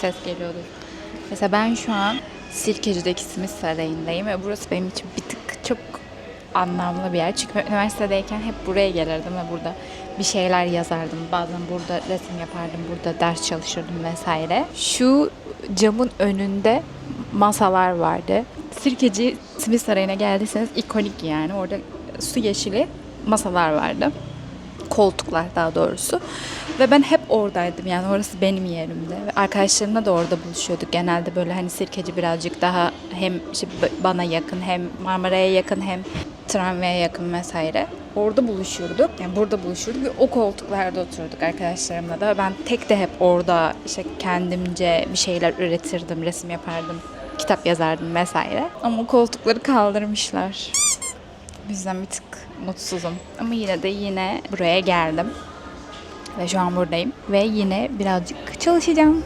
ses geliyordur? Mesela ben şu an Sirkeci'deki Simit Sarayı'ndayım ve burası benim için bir tık çok anlamlı bir yer. Çünkü üniversitedeyken hep buraya gelirdim ve burada bir şeyler yazardım. Bazen burada resim yapardım, burada ders çalışırdım vesaire. Şu camın önünde masalar vardı. Sirkeci Simit Sarayı'na geldiyseniz ikonik yani. Orada su yeşili masalar vardı koltuklar daha doğrusu. Ve ben hep oradaydım yani orası benim yerimde. Ve arkadaşlarımla da orada buluşuyorduk. Genelde böyle hani Sirkeci birazcık daha hem işte bana yakın hem Marmara'ya yakın hem tramvaya yakın vesaire. Orada buluşurduk. Yani burada buluşurduk ve o koltuklarda otururduk arkadaşlarımla da. Ben tek de hep orada işte kendimce bir şeyler üretirdim, resim yapardım, kitap yazardım vesaire. Ama koltukları kaldırmışlar. O yüzden bir tık mutsuzum. Ama yine de yine buraya geldim. Ve şu an buradayım. Ve yine birazcık çalışacağım.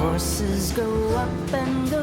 Horses go up and go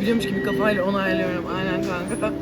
biliyormuş gibi kafayla onaylıyorum. Aynen kanka.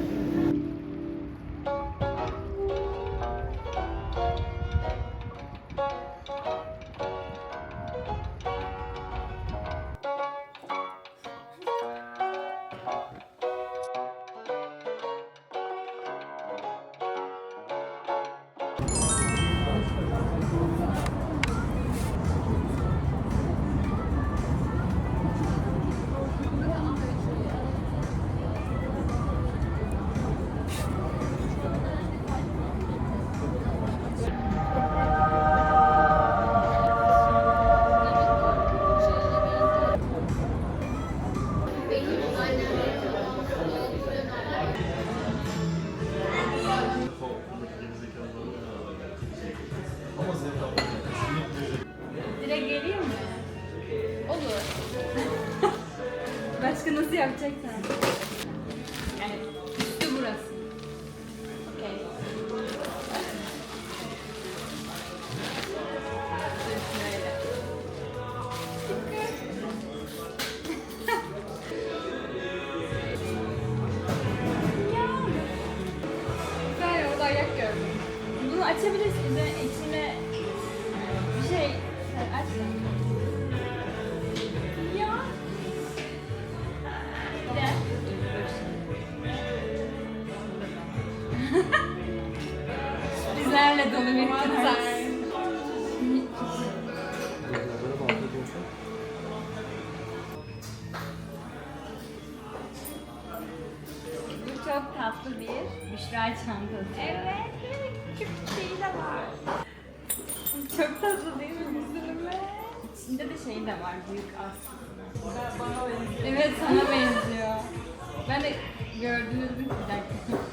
Bir. Bu çok tatlı bir Büşra çantası. Evet, evet. Küçük bir şeyi de var. Çok tatlı değil mi? Üzülme. İçinde de şey de var, büyük aslında. Bana benziyor. Evet, sana benziyor. Ben de gördünüz mü? Bir dakika.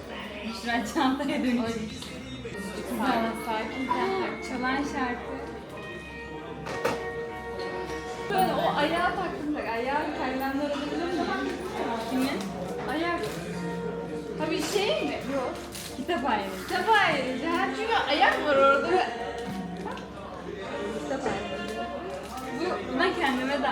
Büşra çantaya dönüşmüş. Sakin Çalan şarkı. Böyle o ayağa taktım bak, ayağı kaylanlar olabilir mi? Kimin? Ayak. Ha bir şey mi? Yok. Kitap ayrıcı. Kitap ayrıcı. Ha çünkü ayak var orada. Kitap ayrıcı. Bu, buna kendime de.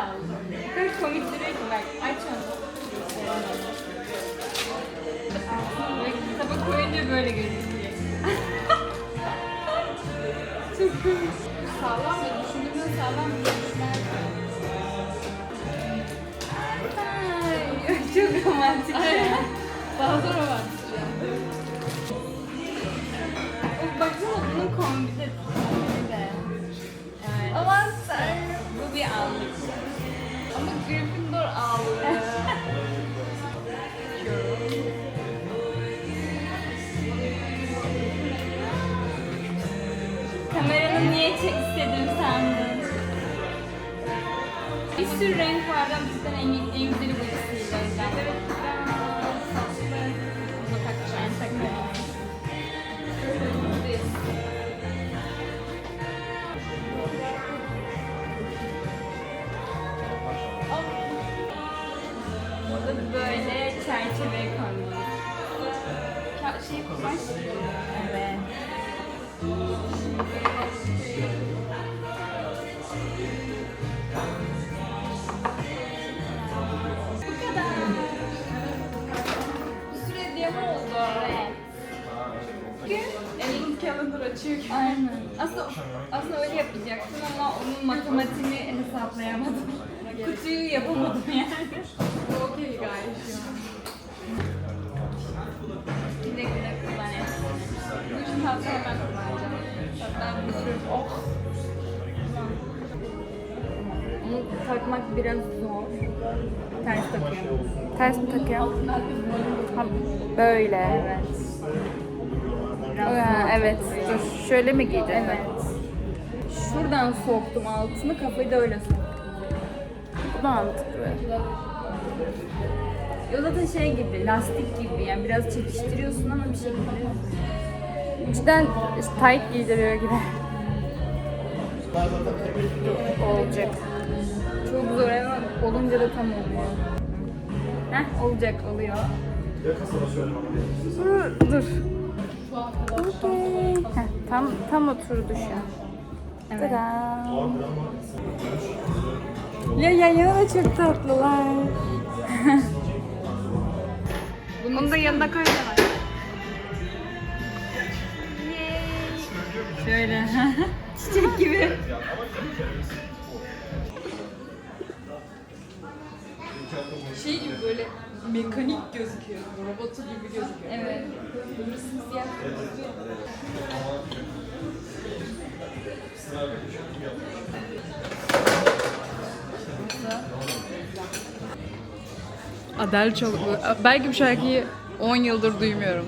Ay, çok romantik ya. Fazla romantik ya. Of, Baksana bunun kombini de. Evet. Aman tanrım. Bu bir anlık. Ama Gryffindor ağlıyor. Kameranı niye çek istedim sandın? Bir sürü renk vardı ama bizden en, en gibi. Aynen. Aslında, aslında öyle yapacaktım ama onun matematiğini hesaplayamadım. Kutuyu yapamadım yani. Okey guys. Güle güle kullan hepsini. Bu için hafta hemen kullanacağım. Hatta bir sürü... Oh! Onu takmak biraz zor. Ters takıyorum. Ters mi takıyorum? Ha, böyle. Evet. Zor evet. Dur. Şöyle mi giydin? Evet. Şuradan soktum altını, kafayı da öyle soktum. Bu da mantıklı. O zaten şey gibi, lastik gibi yani biraz çekiştiriyorsun ama bir şekilde. Cidden tight giydiriyor gibi. Olacak. Çok zor ama olunca da tam oluyor. Heh, olacak, oluyor. Dur. Okey. Tam tam oturdu şu an. Evet. Ya yan yana da çok tatlılar. Bunu da yanına koysana. Şöyle. Çiçek gibi. Şey gibi böyle mekanik gözüküyor. Robotu gibi gözüküyor. Evet. Siyah. Adele çok... Belki bu şarkıyı 10 yıldır duymuyorum.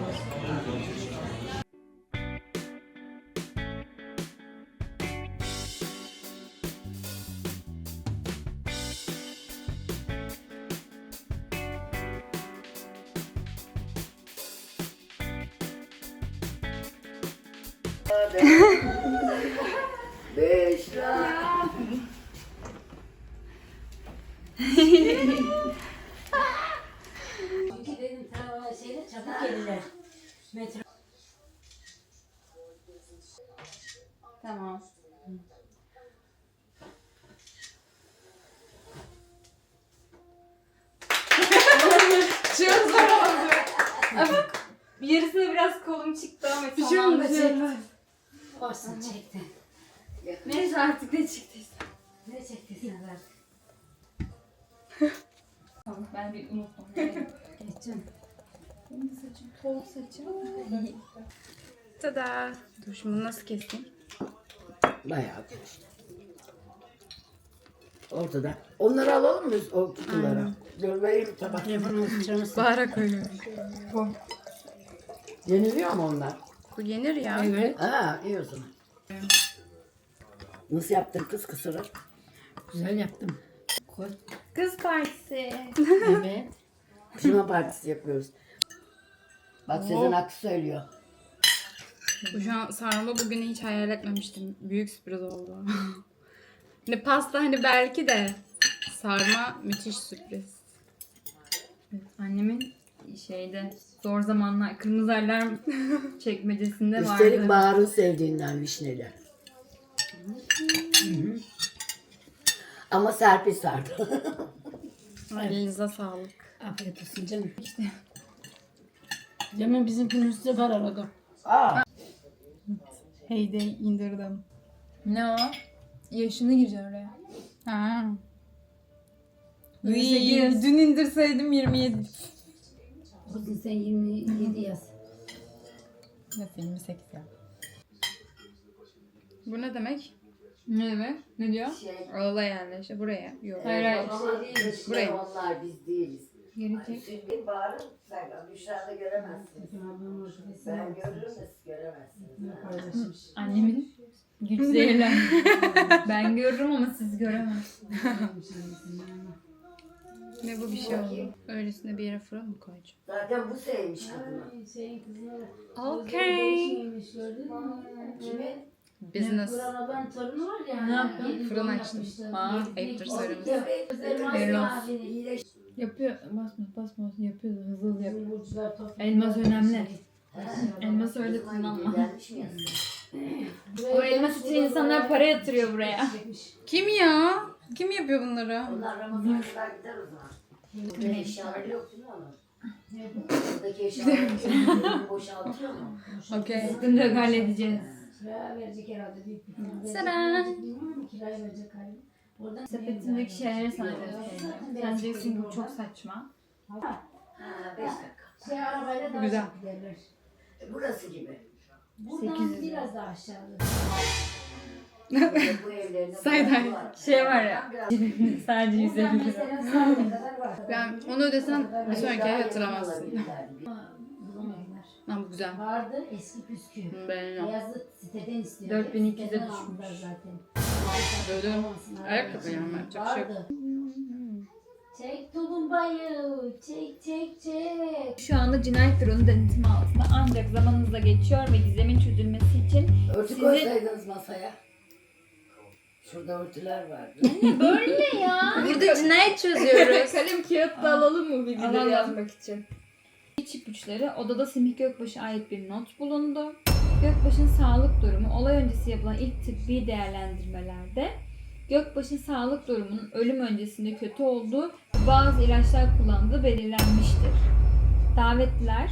Benim ta şeyde çabuk gelirler. Metro. Tamam. Çok zor oldu. Yarısına biraz kolum çıktı ama Bir şey oldu çekti. Olsun çekti. Neyse artık ne çıktıysa. Ne çekti sen artık? Tamam ben bir unuttum. Geçeceğim. Tada. Dur şimdi bunu nasıl keseyim? Bayağı konuştum. Ortada. Onları alalım mı o kutulara? Dur vereyim tabak. Bahara koyuyorum. Yeniliyor mu onlar? Bu yenir ya. Evet. Ha iyi o zaman. Nasıl yaptın kız kısırı? Güzel yaptım. Koy. Kız partisi. Evet. Pijama partisi yapıyoruz. Bak Sezen Aksu söylüyor. Bu şu an sarma bugünü hiç hayal etmemiştim. Büyük sürpriz oldu. hani pasta hani belki de sarma müthiş sürpriz. Annemin şeyde zor zamanlar kırmızı alarm çekmecesinde Üstelik vardı. Bahar'ın sevdiğinden hı. Ama Serpil sardı. Elinize sağlık. Afiyet olsun canım. İşte. Demin bizimkinin üstüne var arada. Aa, Heyday indirdim. Ne o? Yaşını gireceksin oraya. Ha. 28. Dün indirseydim 27. Kızım sen 27 yaz. Nasıl 28 ya? Bu ne demek? Ne demek? Ne diyor? Şey, Ağla yani işte buraya. Yok. Hayır hayır. onlar değilmiş, Buraya. Onlar biz değiliz. Geri çek. Süleyman bağırın. Sen Büşra'da göremezsiniz. Ben görürüm de siz göremezsiniz. ha. Annemin güç zehirlen. ben görürüm ama siz göremezsiniz. Ne bu bir şey oldu. Öylesine bir yere fırın mı koyacağım? Zaten bu sevmiş. Şeyin. Okay. Şeymiş, gördün mü? Kimin? Business. Buran ablanın torunu var ya. Ne yaptın? Fırın doğum açtım. Yedi- ayıptır söylemesi. İyileş. Yapıyor. Basma basma yapıyor. Hızlı hızlı yapıyor. Elmas önemli. Elmas öyle kullanma. Gelmiş mi? O elmas için insanlar para yatırıyor buraya. Kim ya? Kim yapıyor bunları? Onlar Ramazan'a kadar gider o zaman. Burada eşyaları yok değil mi onun? Buradaki eşyaları boşaltıyor mu? Okey. Sıkıntı yok halledeceğiz. Kira verecek herhalde. Verecek Selam. Kirayı verecek galiba. Oradan Sepetimdeki şeyleri sana göstereyim. Sen diyeceksin bu çok saçma. Ha, beş dakika. Şey arabayla daha Güzel. çok giderler. E, Burası gibi. Buradan 800 lira. biraz daha aşağıda. Bu evlerin Sayday. Şey var ya. Sadece 150 Buradan lira. mesela sahile kadar var. Ben onu ödesen bir sonraki ay Bulamadılar. Lan bu güzel. Vardı eski püskü. Beğeniyorum. Beyazıt siteden istiyor. 4200'e Siteden düşmüş. aldılar zaten. Böyle Olmasın, ayakkabı yani, yapacak bir şey yok. Vardı. Çek tulumbayı, çek çek çek. Şu anda cinayet büronun denetimi altında ancak zamanınız da geçiyor ve gizemin çözülmesi için Örtü Sizi- koysaydınız masaya. Şurada örtüler vardı. böyle ya. Burada cinayet çözüyoruz. Kalem kağıt da alalım mı videoda Alalım. yazmak için? İç ipuçları odada Semih Gökbaş'a ait bir not bulundu. Gökbaş'ın sağlık durumu olay öncesi yapılan ilk tıbbi değerlendirmelerde Gökbaş'ın sağlık durumunun ölüm öncesinde kötü olduğu ve bazı ilaçlar kullandığı belirlenmiştir. Davetliler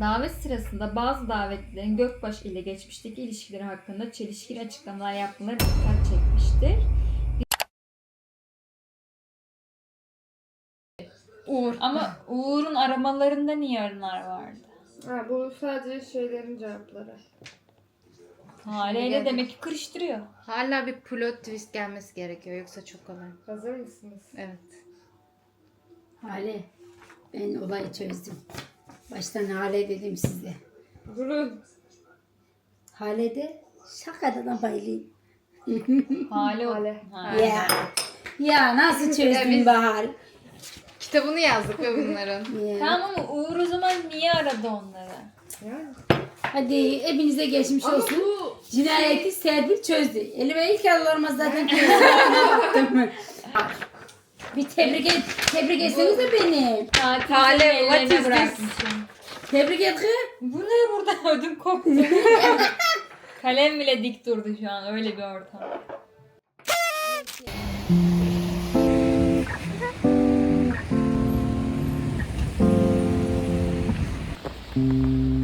Davet sırasında bazı davetlilerin Gökbaş ile geçmişteki ilişkileri hakkında çelişkili açıklamalar yapmaları dikkat çekmiştir. Uğur. Ama Uğur'un aramalarında niye arılar vardı? Ha, bu sadece şeylerin cevapları. Haleyle demek ki kırıştırıyor. Hala bir plot twist gelmesi gerekiyor yoksa çok kolay. Hazır mısınız? Evet. Hale, ben olayı çözdüm. Baştan Hale dedim size. Durun. Hale de şakadan bayılayım. Hale. Hale. Ha. Ya, ya nasıl çözdün biz- Bahar? Kitabını yazdık ve bunların. Ya. Tamam ama Uğur o zaman niye aradı onları? Yani. Hadi hepinize geçmiş Ama olsun. bu Cinayeti Serpil çözdü. Elime ilk alırmaz zaten baktım. Bir tebrik et. Tebrik etsenize beni. Talep, what is this? Tebrik et kız. Bu ne burada? Ödüm koptu. Kalem bile dik durdu şu an. Öyle bir ortam. Thank you.